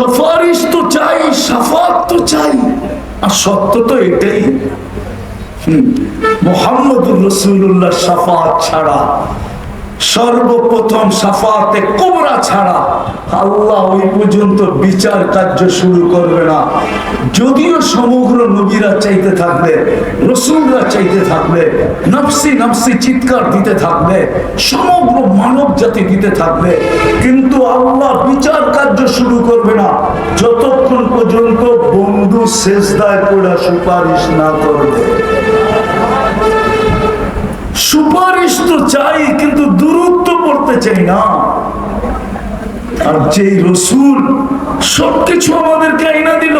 সুপারিশ তো চাই সাফাত তো চাই আর সত্য তো এটাই। মোহাম্মদুর রসুল্লাহ সাফাত ছাড়া সর্বপ্রথম সাফাতে কোবরা ছাড়া আল্লাহ ওই পর্যন্ত বিচার কার্য শুরু করবে না। যদিও সমগ্র নবীরা চাইতে থাকবে, রসুলরা চাইতে থাকবে, নফসি নফসি চিৎকার দিতে থাকবে, সমগ্র মানব জাতি দিতে থাকবে, কিন্তু আল্লাহ বিচার কার্য শুরু করবে না। যতক্ষণ পর্যন্ত বন্ধু শেষদায় করে সুপারিশ না করবে। সুপারিশ তো চাই, কিন্তু দূরত্ব পড়তে চাই না। আর যেই রসুল সবকিছু আমাদেরকে আইনা দিল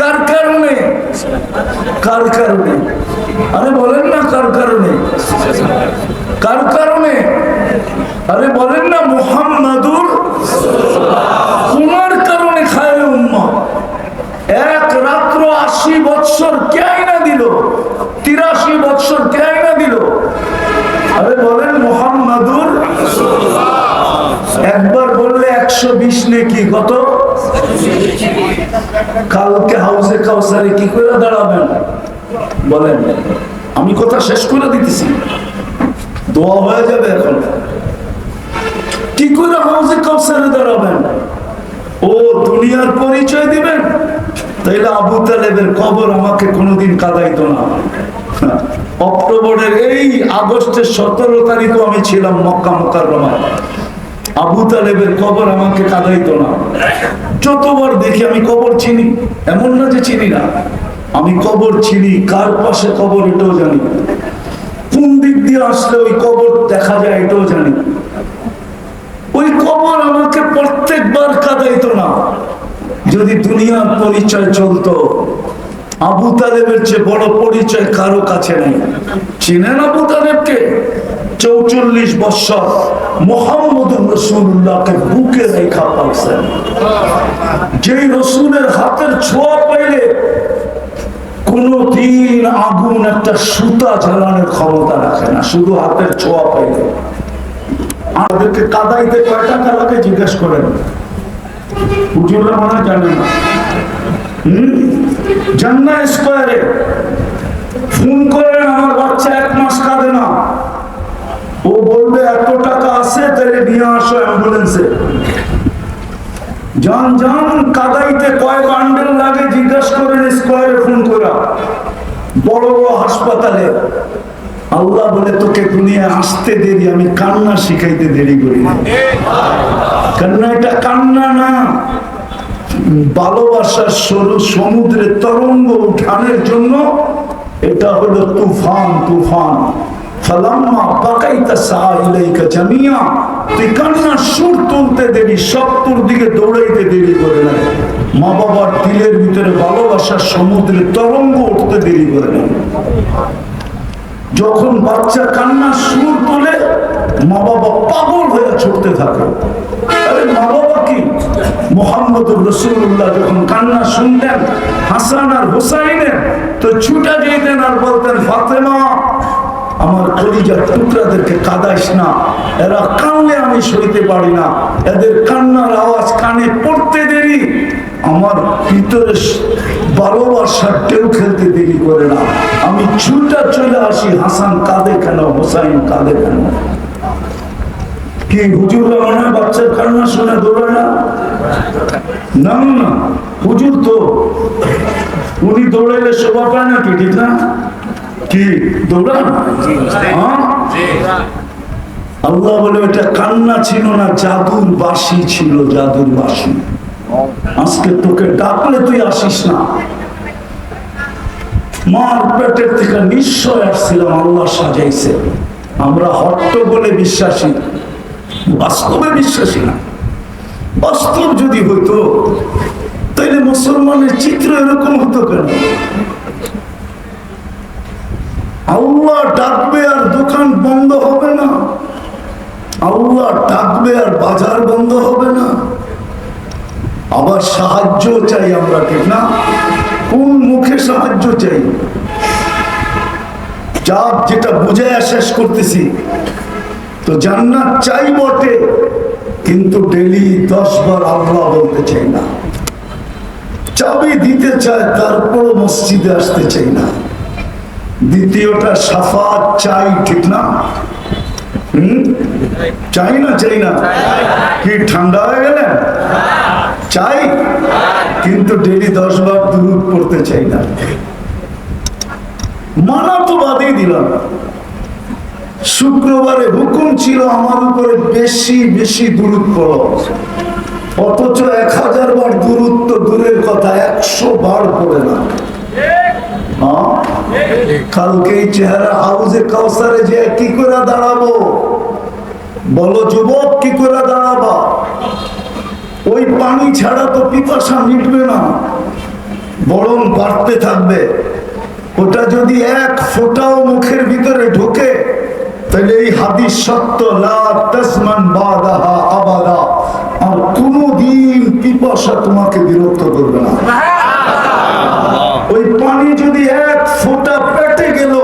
কার কারণে? কার কারণে? আরে বলেন না কার কারণে? কার কারণে? আরে বলেন না মুহাম্মাদুর ওনার কারণে খায়রে উম্মত। এক রাত্র আশি বৎসর দিল? তিরাশি বৎসর দিল? আরে বলেন মোহাম্মদুর একবার বললে একশো বিশ নেকি, কত? কালকে হাউসে কাউসারে কি করে দাঁড়াবেন? বলেন, আমি কথা শেষ করে দিতেছি। দোয়া হয়ে যাবে এখন। কি করে হাউসে কাউসারে দাঁড়াবেন? ও দুনিয়ার পরিচয় দিবেন? তাইলে আবু তালেবের কবর আমাকে কোনোদিন কাদাইতো না। অক্টোবরের এই আগস্টের সতেরো তারিখও আমি ছিলাম মক্কা মোকাররমায় আবু তালেবের কবর আমাকে কাদাইতো না। যতবার দেখি আমি কবর চিনি, এমন না যে চিনি না। আমি কবর চিনি, কার পাশে কবর এটাও জানি। কোন দিক দিয়ে আসলে ওই কবর দেখা যায় এটাও জানি। ওই কবর আমাকে প্রত্যেকবার কাদাইতো না। যদি দুনিয়ার পরিচয় চলতো, আবু তালেবের চেয়ে বড় পরিচয় কারও কাছে নেই। চিনেন আবু তালেবকে? চৌচল্লিশ বৎসর মোহাম্মদ রসুল্লাহকে বুকে রেখা পাচ্ছেন যেই রসুলের হাতের ছোঁয়া পাইলে কোনদিন আগুন একটা সুতা জ্বালানোর ক্ষমতা রাখে না, শুধু হাতের ছোঁয়া পাইলে। আমাদেরকে কাদাইতে কয় টাকা লাগে জিজ্ঞেস করেন? হুজুররা মনে জানে না জান্না স্কোয়ারে। ফোন করেন আমার বাচ্চা এক মাস কাঁদে না। ও বলবে, এত টাকা আছে, তাহলে নিয়ে আসো অ্যাম্বুলেন্সে যান যান, কাদাইতে কয় বান্ডেল লাগে, জিজ্ঞেস করেন স্কোয়ারে ফোন করা বড় বড় হাসপাতালে। আল্লাহ বলে, তোকে দুনিয়া আসতে দেরি, আমি কান্না শিখাইতে দেরি করি না। কান্না এটা কান্না না। ভালোবাসার সরু সমুদ্রে তরঙ্গ উঠানের জন্য এটা হলো তুফান তুফান। ভালোবাসার সমুদ্রে তরঙ্গ উঠতে দেরি করে না। যখন বাচ্চা কান্না সুর তোলে, মা বাবা পাগল হয়ে ছুটতে থাকে। মা বাবা যখন কান্না হাসান আর তো ছুটা আর আমার কাদাইস না। এরা আমি সইতে পারি না। এদের কান্নার আওয়াজ কানে পড়তে দেরি। আমার ভিতরে ভালোবাসার টেউ খেলতে দেরি করে না। আমি ছুটা চলে আসি, হাসান কাঁদে কেন, হোসাইন কাঁদে কেন? হ্যাঁ? আল্লাহ বলে, এটা কান্না ছিল না, জাদুর বাসি ছিল, জাদুর বাসি। আজকে তোকে ডাকলে তুই আসিস না। মার পেটের থেকে নিশ্চয় আসছিলাম, আল্লাহ সাজাইছে। আমরা হট্ট বলে বিশ্বাসী, বাস্তবে বিশ্বাসী না। বাস্তব যদি হইতো, তাইলে মুসলমানের চিত্র এরকম হতো কেন? আল্লাহ ডাকবে আর দোকান বন্ধ হবে না। আল্লাহ ডাকবে আর বাজার বন্ধ হবে না। আবার সাহায্য চাই আমরা ঠিক না? কোন মুখে সাহায্য চাই? যা যেটা বুঝে শেষ করতেছি। তো জান্নাত চাই বটে কিন্তু ডেলি দশ বার আল্লাহ বলতে চাই না। চাবি দিতে চায় তারপর মসজিদে আসতে চাই না। দ্বিতীয়টা সাফাত চাই ঠিক না? হুম? চাই না চাই না? কি ঠান্ডা হয়ে গেলেন? চাই, কিন্তু ডেলি দশ বার দূর পড়তে চাই না। মানা তো বাদই দিলাম। শুক্রবারে হুকুম ছিল আমার উপরে বেশি বেশি দূরত পড়ো। অথচ এক হাজার বার দূরত্ব দূরের কথা, একশো বার পড়ে না? কালকে চেহারা হাউজে কাউসারে যে কি করে দাঁড়াবো? বলো, যুবক, কি করে দাঁড়াবা? ওই পানি ছাড়া তো পিপাসা মিটবে না। বরং বাড়তে থাকবে। ওটা যদি এক ফোঁটাও মুখের ভিতরে ঢোকে, তাহলে এই হাদিস সত্য। আবাদা। আর কোনোদিন পিপাসা তোমাকে বিরক্ত করবে না। ওই পানি যদি এক ফোঁটা পেটে গেল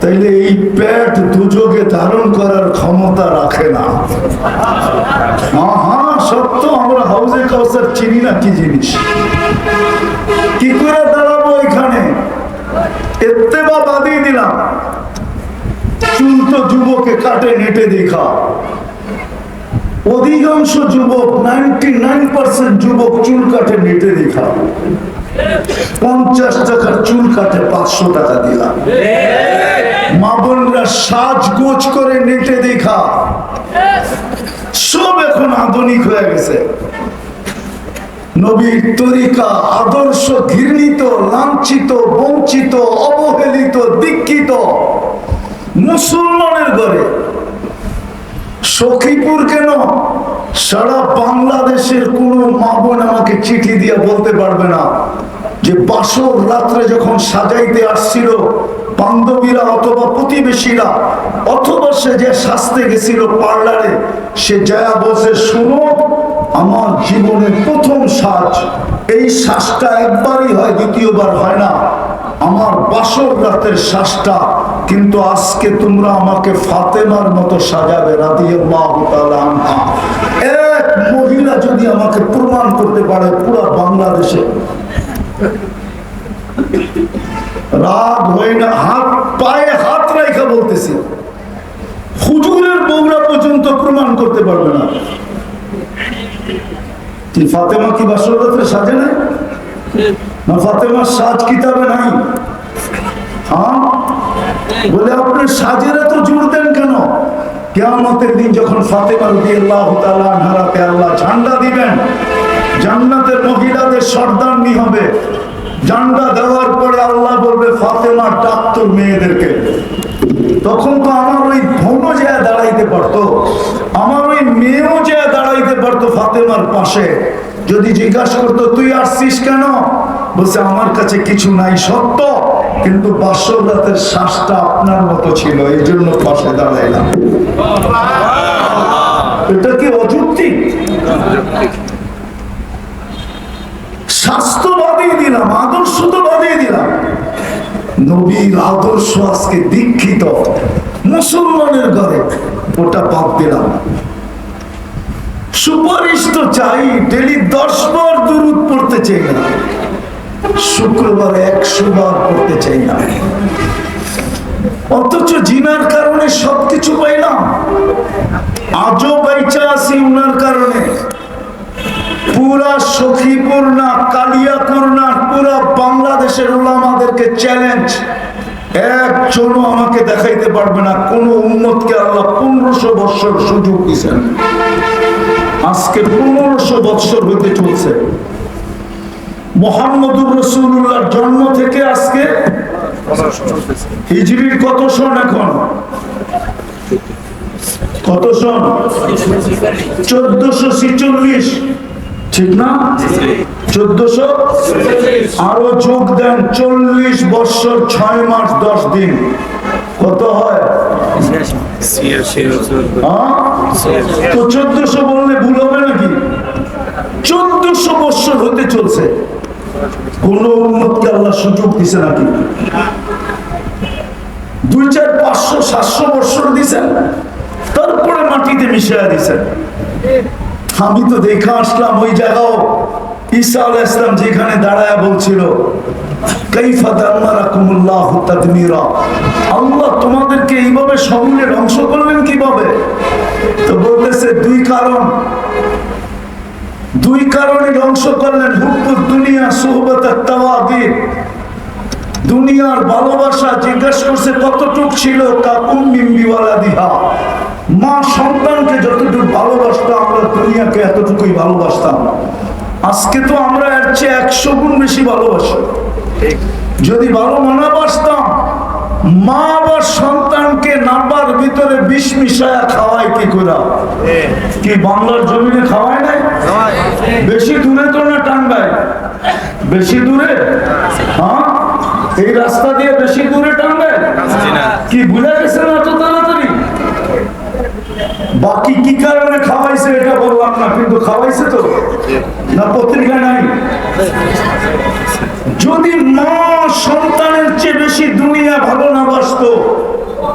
তাইলে এই পেট দুযোগে ধারণ করার ক্ষমতা রাখে না। সত্য আমরা হাউজে কাউসার চিনি না কি জিনিস? কি করে দাঁড়াবো এখানে? এত্তেবা বাদিয়ে দিলাম। চুল তো যুবকে কাটে, নেটে দেখা। অধিকাংশ যুবক নাইনটি নাইন পার্সেন্ট যুবক চুল কাটে, নেটে দেখা। পঞ্চাশ টাকার চুল কাটে, পাঁচশো টাকা দিলাম। মা বোনরা সাজগোজ করে, নেটে দেখা। সব এখন আধুনিক হয়ে গেছে। নবীর তরিকা, আদর্শ ঘৃণিত, লাঞ্ছিত, বঞ্চিত, অবহেলিত, দীক্ষিত মুসলমানের ঘরে। সখীপুর কেন সারা বাংলাদেশের কোন মা বোন আমাকে চিঠি দিয়ে বলতে পারবে না যে বাসর রাত্রে যখন সাজাইতে আসছিল বান্ধবীরা অথবা প্রতিবেশীরা, অথবা সে যে শাস্তে গেছিল পার্লারে, সে যায়া বসে শুনো, আমার জীবনের প্রথম সাজ। এই শ্বাসটা একবারই হয়, দ্বিতীয়বার হয় না। আমার বাসর রাতের শ্বাসটা কিন্তু আজকে তোমরা আমাকে ফাতেমার মতো সাজাবে এক মহিলা যদি আমাকে প্রমাণ করতে পারে পুরা বাংলাদেশে। রাগ হয় না, হাত, পায়ে হাত রাইখা বলতেছি। হুজুরের বৌরা পর্যন্ত প্রমাণ করতে পারবে না। কি ফাতেমা কি বাসর রাত্রে সাজে নাই? না ফাতেমার সাজ কিতাবে নাই? হ্যাঁ? বলে আপনার সাজের এত জোর দেন কেন? কেয়ামতের দিন যখন ফাতেমা তাআলা আনহারাতে আল্লাহ ঝান্ডা দিবেন, জান্নাতের মহিলাদের সর্দারনি হবে। ঝান্ডা দেওয়ার পরে আল্লাহ বলবে, ফাতেমা ডাক্তার মেয়েদেরকে। তখন তো আমার ওই ধনও যায় দাঁড়াইতে পারতো, আমার ওই মেয়েও যায় দাঁড়াইতে পারতো ফাতেমার পাশে। যদি জিজ্ঞাসা করতো, তুই আসছিস কেন? বলছে, আমার কাছে কিছু নাই, সত্য। কিন্তু বাসর শ্বাসটা আপনার মতো ছিল, এই জন্য পাশে দাঁড়াইলাম। এটা কি অযৌক্তিক? স্বাস্থ্য বাদিয়ে দিলাম, আদর্শ তো বাদিয়ে দিলাম। নবীর আদর্শ আজকে দীক্ষিত। মুসলমানের ঘরে ওটা বাদ দিলাম। সুপারিশ চাই, ডেলি দশ বার দূরত পড়তে চাই না। শুক্রবার একশো বার পড়তে চাই না। অথচ জিনার কারণে সবকিছু পাইলাম। আজও বাইচা আছি উনার কারণে। পুরা সখীপুর না কালিয়াপুর না, পুরা বাংলাদেশের ওলামাদেরকে চ্যালেঞ্জ একজনও আমাকে দেখাইতে পারবে না, কোন উন্মতকে আল্লাহ পনেরোশো বৎসর সুযোগ দিচ্ছেন আজকে পনেরোশো বৎসর হইতে চলছে। মোহাম্মদুর রসুল্লাহর জন্ম থেকে আজকে হিজড়ির কত সন এখন? কত সন? চোদ্দশো ছিচল্লিশ। ঠিক না? চোদ্দশো? আরও যোগ দেন, চল্লিশ বছর ছয় মাস, দশ দিন। কত হয়? হ্যাঁ? তো চোদ্দশো বললে ভুল হবে নাকি? চোদ্দশো বছর হতে চলছে। কোন উন্মতকে আল্লাহ সুযোগ দিছে নাকি? দুই চার পাঁচশো, সাতশো বছর দিছেন, তারপরে মাটিতে মিশিয়ে দিছেন। আমি তো দেখে আসলাম ওই জায়গাও। ঈসা আলাইহিস ইসলাম যেখানে দাঁড়ায় বলছিল তোমাদেরকে এইভাবে ধ্বংস কীভাবে? তো বলতেছে, দুই কারণ। দুই কারণে ধ্বংস করলেন দুনিয়া দুনিয়ার ভালোবাসা জিজ্ঞেস করছে, কতটুক ছিল তা কাকুমিওয়ালা দিহা মা সন্তানকে যতটুকু ভালোবাসতাম আমরা দুনিয়াকে এতটুকুই ভালোবাসতাম। আজকে তো আমরা এর চেয়ে একশো গুণ বেশি ভালোবাসি। যদি ভালো মনে বাসতাম মা বা সন্তানকে নাম্বার ভিতরে বিষ মিশায়া খাওয়ায় কি করে? কি বাংলার জমিনে খাওয়ায় নাই? বেশি দূরে তো না টাঙ্গায় বেশি দূরে? হ্যাঁ। এই রাস্তা দিয়ে বেশি দূরে টাঙ্গায় কি ভুলে গেছে না তো বাকি কি কারণে খাওয়াইছে এটা বললাম না কিন্তু খাওয়াইছে তো? না পত্রিকা নাই? যদি মা সন্তানের চেয়ে বেশি দুনিয়া ভালো না বাসত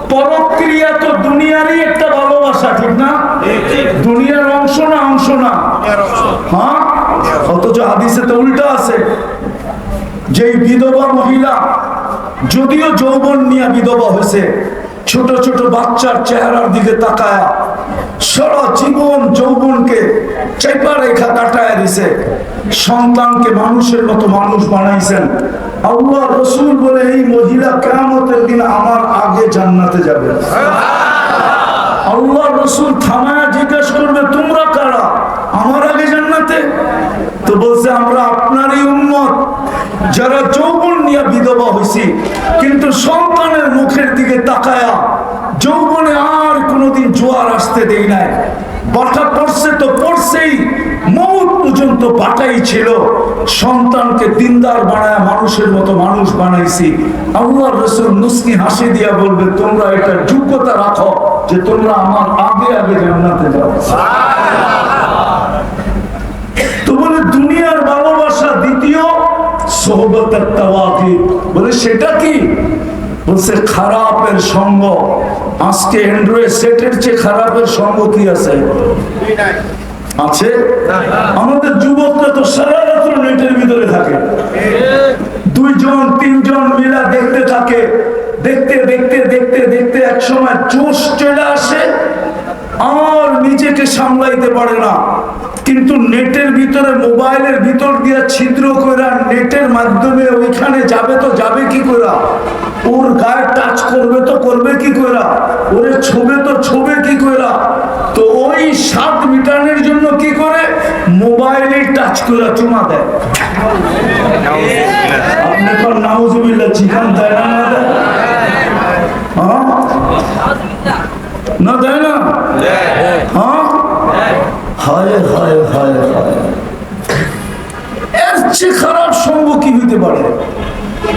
পরক্রিয়া তো দুনিয়ারই একটা ভালোবাসা ঠিক না? দুনিয়ার অংশ না অংশ না? হ্যাঁ? অথচ হাদিসে তো উল্টা আছে। যেই বিধবা মহিলা যদিও যৌবন নিয়ে বিধবা হয়েছে ছোট ছোট বাচ্চার চেহারার দিকে তাকায়া সারা জীবন যৌবনকে চেপা রেখা কাটায় দিছে। সন্তানকে মানুষের মতো মানুষ বানাইছেন। আল্লাহ রসুল বলে, এই মহিলা কেমতের দিন আমার আগে জান্নাতে যাবে। আল্লাহ রসুল থামায়া জিজ্ঞেস করবে, তোমরা কারা? আমার আগে জান্নাতে? তো বলছে, আমরা আপনারই উন্মত যারা যৌবন নিয়ে বিধবা হয়েছি কিন্তু সন্তানের মুখের দিকে তাকায়া যৌবনে আর কোনোদিন জোয়ার আসতে দেই নাই। বাটা পড়ছে তো পড়ছেই, মৌত পর্যন্ত বাটাই ছিল। সন্তানকে দিনদার বানায় মানুষের মতো মানুষ বানাইছি। আল্লাহ রসুল মুসকি হাসি দিয়া বলবে, তোমরা এটা যোগ্যতা রাখো যে তোমরা আমার আগে আগে জান্নাতে যাও। তো বলে, দুনিয়ার ভালোবাসা দ্বিতীয়, সোহবতের তাওয়াকি বলে, সেটা কি? বলছে, খারাপের সঙ্গ। আজকে অ্যান্ড্রয়েড সেটের চেয়ে খারাপের সঙ্গ কি আছে? আছে? আমাদের যুবকরা তো সারা রাত্র নেটের ভিতরে থাকে। দুইজন, তিনজন মিলা দেখতে থাকে। দেখতে দেখতে দেখতে দেখতে এক সময় জোশ চলে আসে। আর নিজেকে সামলাইতে পারে না। কিন্তু নেটের ভিতরে, মোবাইলের ভিতর দিয়ে ছিদ্র করে নেটের মাধ্যমে ওইখানে যাবে তো যাবে কি করে ওর গায়ে টাচ করবে তো করবে কি করে ওরে ছবে তো ছবে কি করে তো ওই সাত মিটানোর জন্য কি করে? মোবাইলে টাচ করে চুমা দেয়। আপনি তো নাউজুবিল্লাহ চিকেন দেয় না? না, দেয় না? হ্যাঁ? হায় হায় হায় হায়। এর চেয়ে খারাপ সঙ্গ কি হইতে পারে?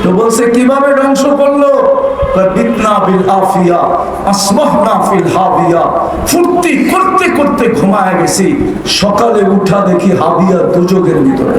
তো বলছে, কীভাবে ধ্বংস করল? ফুর্তি ঘুমায় সকালে উঠা দেখি হাবিয়া দুযোগের ভিতরে।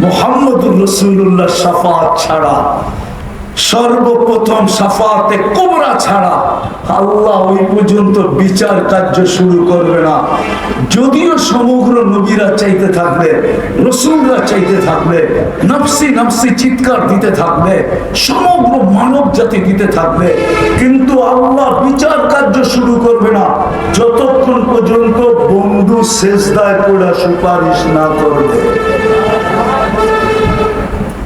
মোহাম্মদুর রসুল্লাহ সাফাত ছাড়া সর্বপ্রথম সাফাতে কোবরা ছাড়া আল্লাহ ওই পর্যন্ত বিচার কার্য শুরু করবে না। যদিও সমগ্র নবীরা চাইতে থাকবে, রসুলরা চাইতে থাকবে, নফসি নফসি চিৎকার দিতে থাকবে, সমগ্র মানব জাতি দিতে থাকবে, কিন্তু আল্লাহ বিচার কার্য শুরু করবে না। যতক্ষণ পর্যন্ত বন্ধু শেষদায় পড়া সুপারিশ না করবে।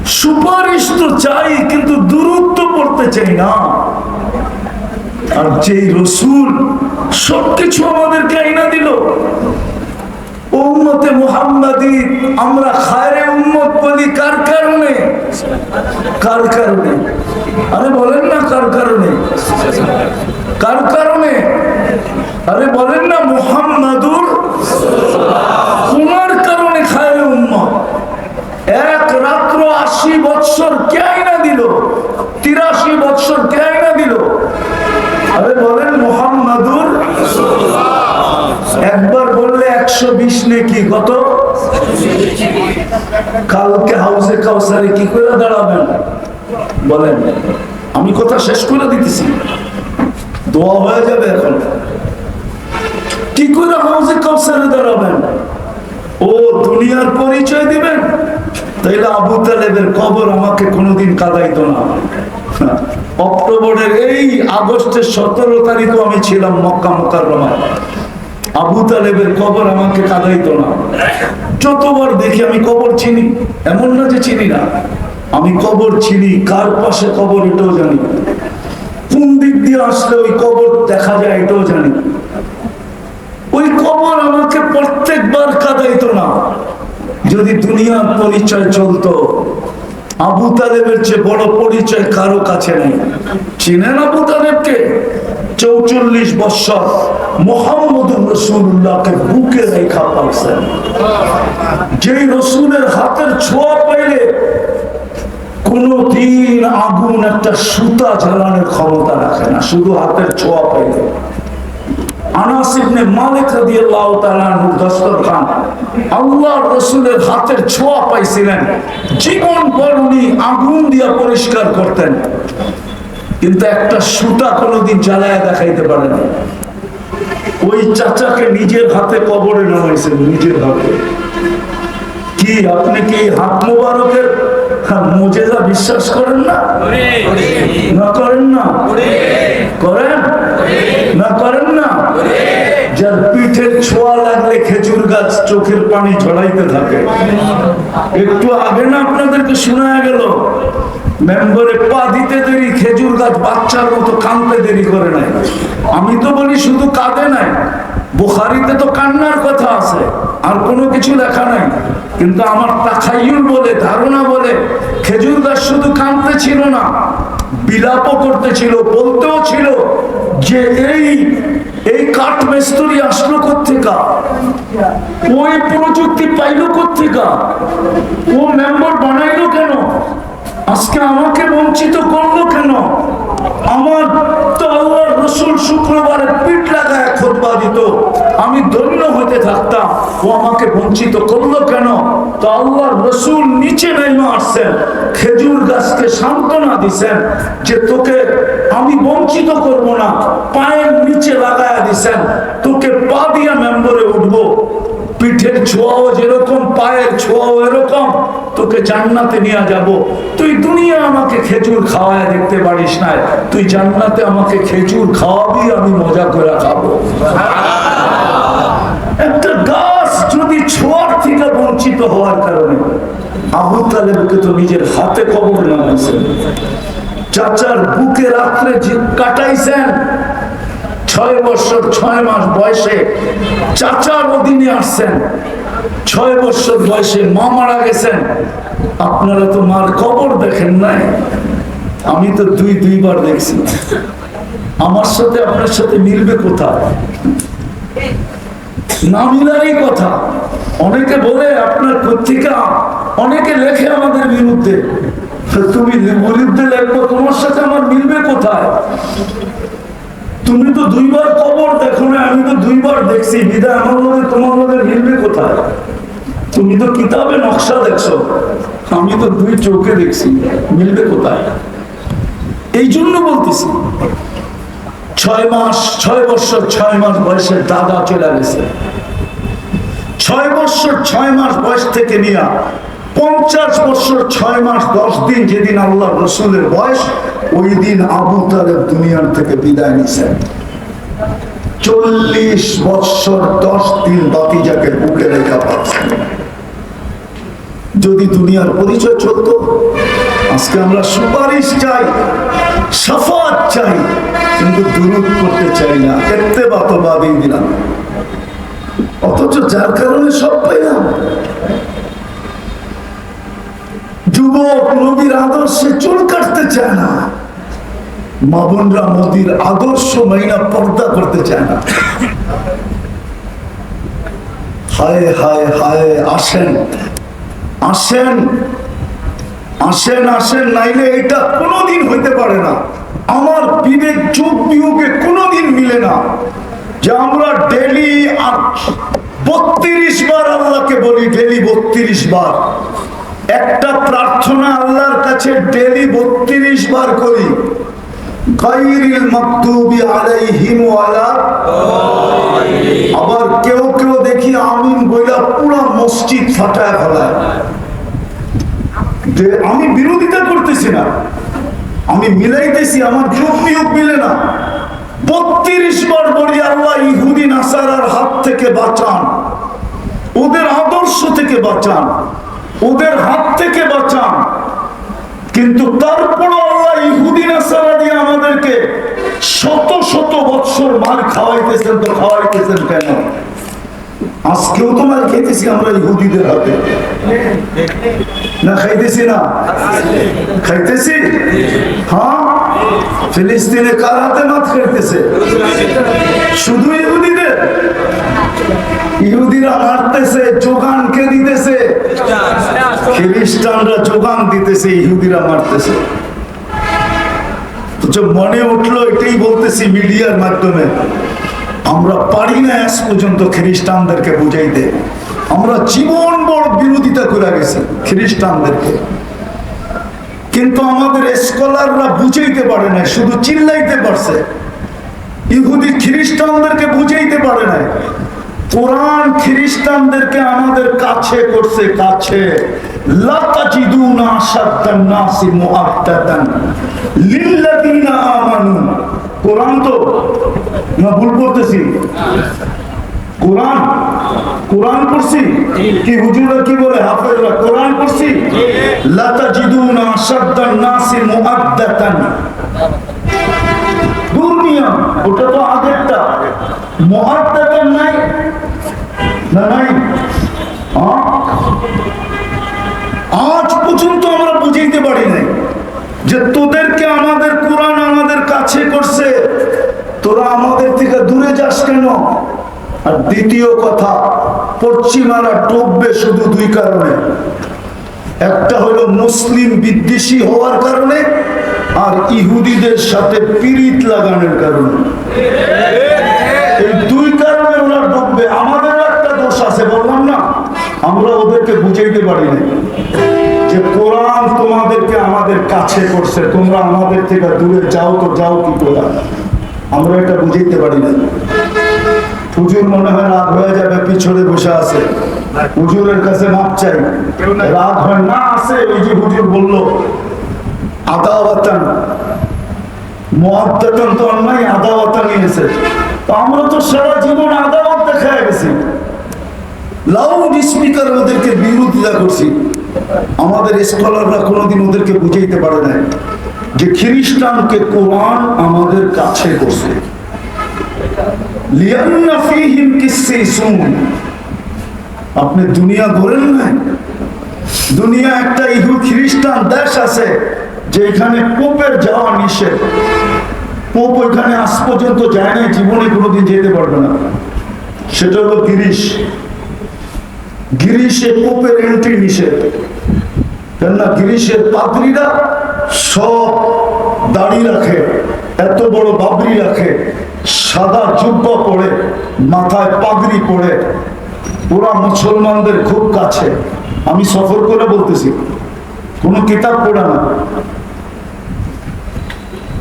সুপারিশ তো চাই, কিন্তু দূরত্ব পড়তে চাই না। আর যেই রসুল সবকিছু আমাদেরকে আইনা দিল কার কারণে? কার কারণে? আরে বলেন না কার কারণে। কার কারণে? আরে বলেন না কারণে এক রাত্র আশি বৎসর কে আইনা দিল? তিরাশি বৎসর কে আইনা দিল? আরে বলেন মোহাম্মদুর একবার বললে একশো বিশ নেকি, কত? কালকে হাউসে কাউসারে কি করে দাঁড়াবেন? বলেন, আমি কথা শেষ করে দিতেছি। দোয়া হয়ে যাবে এখন। কি করে হাউসে কাউসারে দাঁড়াবেন? ও দুনিয়ার পরিচয় দিবেন? তাইলে আবু তালেবের কবর আমাকে কোনোদিন কাদাইতো না। অক্টোবরের এই আগস্টের সতেরো তারিখও আমি ছিলাম মক্কা মক্কার আবু তালেবের কবর আমাকে কাদাইতো না। যতবার দেখি আমি কবর চিনি, এমন না যে চিনি না। আমি কবর চিনি, কার পাশে কবর এটাও জানি। কোন দিক দিয়ে আসলে ওই কবর দেখা যায় এটাও জানি। ওই কবর আমাকে প্রত্যেকবার কাদাইতো না। যদি দুনিয়ার পরিচয় চলতো, আবু তালেবের চেয়ে বড় পরিচয় কারও কাছে নেই। চিনেন আবু তালেবকে? চৌচল্লিশ বৎসর মোহাম্মদ রসুল্লাহকে বুকে রেখা পাইছেন। যেই রসুলের হাতের ছোঁয়া পাইলে কোন দিন আগুন একটা সুতা জ্বালানোর ক্ষমতা রাখে না, শুধু হাতের ছোঁয়া পাইলে। আনাস ইবনে মালিক রাদিয়াল্লাহু তাআলা আনহুর দস্তরখান আল্লাহর রাসূলের হাতের ছোঁয়া পাইছিলেন। জীবন আগুন দিয়া পরিষ্কার করতেন। কিন্তু একটা সুতা কোনোদিন জ্বালায় দেখাইতে পারে না ওই চাচাকে নিজের হাতে কবরে নামাইছেন নিজের হাতে। কি আপনি কি হাত মোবারকের মোজেজা বিশ্বাস করেন না? না করেন না? করেন? না করেন যার পিঠের ছোঁয়া লাগলে খেজুর গাছ চোখের পানি ঝরাইতে থাকে। একটু আগে না আপনাদেরকে শোনা গেল, মেম্বারে পা দিতে দেরি, খেজুর গাছ বাচ্চার মতো কাঁদতে দেরি করে নাই। আমি তো বলি শুধু কাঁদে নাই, বুখারিতে তো কান্নার কথা আছে, আর কোনো কিছু লেখা নাই। কিন্তু আমার তাখাইয়ুল বলে, ধারণা বলে, খেজুর গাছ শুধু কাঁদতে ছিল না, বিলাপও করতেছিল বলতেও ছিল যে এই এই কাঠ মেস্তরি আসলো কোথেকা ওই প্রযুক্তি পাইলো কোথেকা ও মেম্বার বানাইলো কেন? আজকে আমাকে বঞ্চিত করল কেন? আমার তো রসুল শুক্রবারে পিঠ লাগায় খোদবা দিত। আমি ধন্য হতে থাকতাম। ও আমাকে বঞ্চিত করল কেন? তো আল্লাহর রসুল নিচে নেমে আসছেন, খেজুর গাছকে সান্ত্বনা দিছেন যে তোকে আমি বঞ্চিত করব না, পায়ের নিচে লাগায়া দিছেন, তোকে পা দিয়া মেম্বরে উঠবো। পিঠের ছোঁয়াও যেরকম, পায়ের ছোঁয়াও এরকম, তোকে জান্নাতে নিয়ে যাব। তুই দুনিয়া আমাকে খেজুর খাওয়ায় দেখতে পারিস না। তুই জান্নাতে আমাকে খেজুর খাওয়াবি, আমি মজা করে খাব। একটা গাছ যদি ছোঁয়ার থেকে বঞ্চিত হওয়ার কারণে, আবু তালেবকে তো নিজের হাতে কবর নামাইছেন চাচার বুকে রাত্রে যে কাটাইছেন ছয় বছর, ছয় মাস বয়সে চাচার অধীনে আসছেন। ছয় বছর বয়সে মা মারা গেছেন। আপনারা তো মার কবর দেখেন নাই। আমি তো দুই, দুইবার দেখছি। আমার সাথে আপনার সাথে মিলবে কোথায়? না মিলারই কথা। অনেকে বলে, আপনার পত্রিকা অনেকে লেখে আমাদের বিরুদ্ধে। তুমি বিরুদ্ধে লেখবো তোমার সাথে আমার মিলবে কোথায়? তুমি তো দুইবার কবর দেখো না, আমি তো দুইবার দেখছি। বিদায় আমার মধ্যে তোমার মধ্যে মিলবে কোথায়? তুমি তো কিতাবে নকশা দেখছ, আমি তো দুই চোখে দেখছি, মিলবে কোথায়? এই জন্য বলতেছি, ছয় মাস, ছয় বছর, ছয় মাস বয়সের দাদা চলে গেছে। ছয় বছর, ছয় মাস বয়স থেকে নিয়ে পঞ্চাশ বছর, ছয় মাস, দশ দিন যেদিন আল্লাহ রসুলের বয়স, ওই দিন আবু তালেব দুনিয়ার থেকে বিদায় নিছেন চল্লিশ বছর, দশ দিন বাতিজাকে বুকে রেখা পাচ্ছেন যদি দুনিয়ার পরিচয় চলতো, আজকে আমরা সুপারিশ চাই, সাফাত চাই, কিন্তু দূরত করতে চাই না। এতে বাতবাদী দিলাম। অথচ যার কারণে সব পাইলাম। যুবক নবীর আদর্শে চুল কাটতে চায় না। মা বোনরা মোদির আদর্শ মাইনা পর্দা করতে চায় না। হায় হায় হায়, আসেন আসেন আসেন আসেন, নাইলে এটা কোনোদিন হইতে পারে না। আমার বিবেক যোগ বিয়োগে কোনোদিন মিলে না। যে আমরা ডেলি বত্রিশ বার আল্লাহকে বলি, ডেলি বত্রিশ বার। একটা প্রার্থনা আল্লাহর কাছে ডেলি বত্রিশ বার করি। আবার কেউ কেউ দেখি আমিন বইলা পুরো মসজিদ ফাটায় ফেলায়। আমি বিরোধিতা করতেছি না। আমি মিলাইতেছি, আমার যোগ বিয়োগ মিলে না। বত্রিশ বার বলি, আল্লাহ ইহুদি, নাসারার হাত থেকে বাঁচান। ওদের আদর্শ থেকে বাঁচান। ওদের হাত থেকে বাঁচান। কিন্তু তারপরও আল্লাহ ইহুদি নাসারা দিয়ে আমাদেরকে শত শত বৎসর মার খাওয়াইতেছেন তো খাওয়াইতেছেন কেন? আজকেও তো মার খেতেছি আমরা ইহুদিদের হাতে। না খাইতেছি না? খাইতেছি? হ্যাঁ? ফিলিস্তিনে কার হাতে মাছ খাইতেছে শুধু ইহুদিদের? ইহুদিরা মারতেছে যোগান কে দিতেছে। খ্রিস্টানরা যোগান দিতেছে, ইহুদিরা মারতেছে। মনে উঠল, এটাই বলতেছি মিডিয়ার মাধ্যমে, আমরা পারি না আজ পর্যন্ত খ্রিস্টানদেরকে বুঝাইতে। আমরা জীবন বড় বিরোধিতা করে গেছি খ্রিস্টানদেরকে। কিন্তু আমাদের স্কলাররা বুঝাইতে পারে না শুধু চিল্লাইতে পারছে। ইহুদি খ্রিস্টানদেরকে বুঝাইতে পারে না কোরআন খ্রিস্টানদেরকে আমাদের কাছে করছে, কাছে। কোরআন তো, না ভুল করতেছি? কোরআন? কোরআন পড়ছি? কি হুজুরা কি বলে? হাফেজরা কোরআন পড়ছি? লাতাজিদুনা আশাদ্দান নাসি মুআদ্দাদান। দুনিয়া ওটা তো আগেরটা। মহাত্মাদের নাই না? আজ পর্যন্ত আমরা বুঝাইতে পারি নাই যে তোদেরকে আমাদের কোরআন আমাদের কাছে করছে, তোরা আমাদের থেকে দূরে যাস কেন? আর দ্বিতীয় কথা পশ্চিমারা ডুববে শুধু দুই কারণে। একটা হলো মুসলিম বিদ্বেষী হওয়ার কারণে, আর ইহুদিদের সাথে পিরিত লাগানোর কারণে ওরা ডুববে আমাদের একটা দোষ আছে বললাম না আমরা ওদেরকে বুঝাইতে পারি না যে কোরআন তোমাদেরকে আমাদের কাছে করছে, তোমরা আমাদের থেকে দূরে যাও তো যাও কি করে? আমরা এটা বুঝাইতে পারি না হুজুর মনে হয় রাগ হয়ে যাবে, পিছনে বসে আছে। হুজুরের কাছে মাপ চাই। রাগ হয় না আছে ওই যে হুজুর বলল, আদাওয়াতান। মহাত্মাতন তো অন্যায় আদাওয়াতা নিয়েছে। তো আমরা তো সারা জীবন আদাওয়াত দেখায় গেছি। লাউড স্পিকার ওদেরকে বিরোধিতা করছি। আমাদের স্কলাররা কোনোদিন ওদেরকে বুঝাইতে পারে না যে খ্রিস্টানকে কোরআন আমাদের কাছে করছে আপনি দুনিয়া ঘোরেন না দুনিয়া একটা ইহু খ্রিস্টান দেশ আছে যে এখানে পোপের যাওয়া নিষেধ। পোপ ওইখানে আজ পর্যন্ত যায় না জীবনে কোনোদিন যেতে পারবে না। সেটা হলো গিরিশ। গিরিশে পোপের এন্ট্রি নিষেধ। কেননা গিরিশের পাদ্রীরা সব দাড়ি রাখে, এত বড় বাবরি রাখে, সাদা জুব্বা পরে, মাথায় পাগড়ি পরে। ওরা মুসলমানদের খুব কাছে। আমি সফর করে বলতেছি, কোনো কিতাব পড়ে না।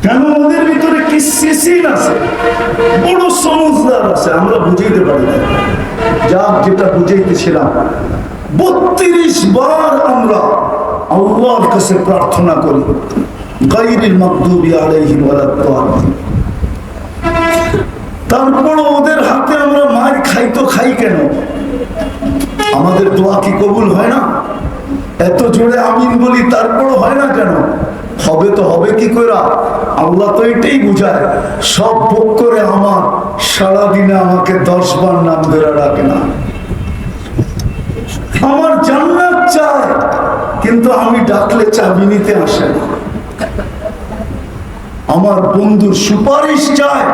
কেন ওদের ভিতরে কি সিসিন আছে? বড় সমজদার আছে, আমরা বুঝাইতে পারি না। যা যেটা বুঝাইতেছিলাম, বত্রিশ বার আমরা আল্লাহর কাছে প্রার্থনা করি গাইরিল মাকদুবি আলাইহিম ওয়ালাদ-দাল্লিন তারপর ওদের হাতে আমরা মার খাই তো খাই কেন? আমাদের দোয়া কি কবুল হয় না? এত জোরে আমিন বলি, তারপরও হয় না কেন? হবে তো হবে কি করে আল্লাহ তো এটাই বুঝায়, সব ভোগ করে আমার, সারাদিনে আমাকে দশ বার নাম ধরে রাখে না। আমার জান্নাত চায়, কিন্তু আমি ডাকলে চাবি নিতে আসে না। আমার বন্ধুর সুপারিশ চায়,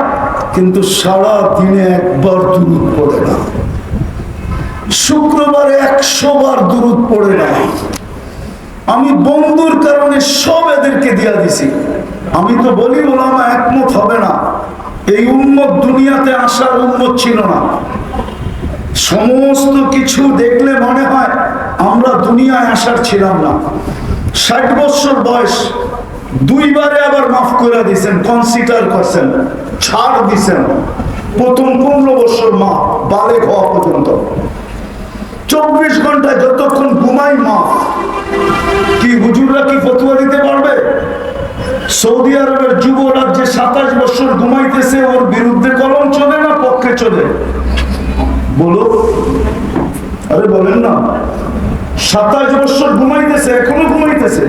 কিন্তু সারা দিনে একবার দূর পড়ে না। শুক্রবারে একশো বার দূরত পড়ে না। আমি বন্ধুর কারণে সব এদেরকে দিয়া দিছি। আমি তো বলি, ওলামা, একমত হবে না। এই উন্মত দুনিয়াতে আসার উন্মত ছিল না। সমস্ত কিছু দেখলে মনে হয় আমরা দুনিয়ায় আসার ছিলাম না। ষাট বছর বয়স, দুইবারে আবার মাফ করে দিছেন কনসিডার করছেন, ছাড় দিছেন। প্রথম পনেরো বছর মা বালে হওয়া পর্যন্ত। চব্বিশ ঘন্টায় যতক্ষণ ঘুমাই মা কি হুজুররা কি ফতুয়া দিতে পারবে? সৌদি আরবের যুবরাজ যে সাতাশ বছর ঘুমাইতেছে, ওর বিরুদ্ধে কলম চলে না পক্ষে চলে? বলো। আরে বলেন না। সাতাশ বছর ঘুমাইতেছে, এখনও ঘুমাইতেছে।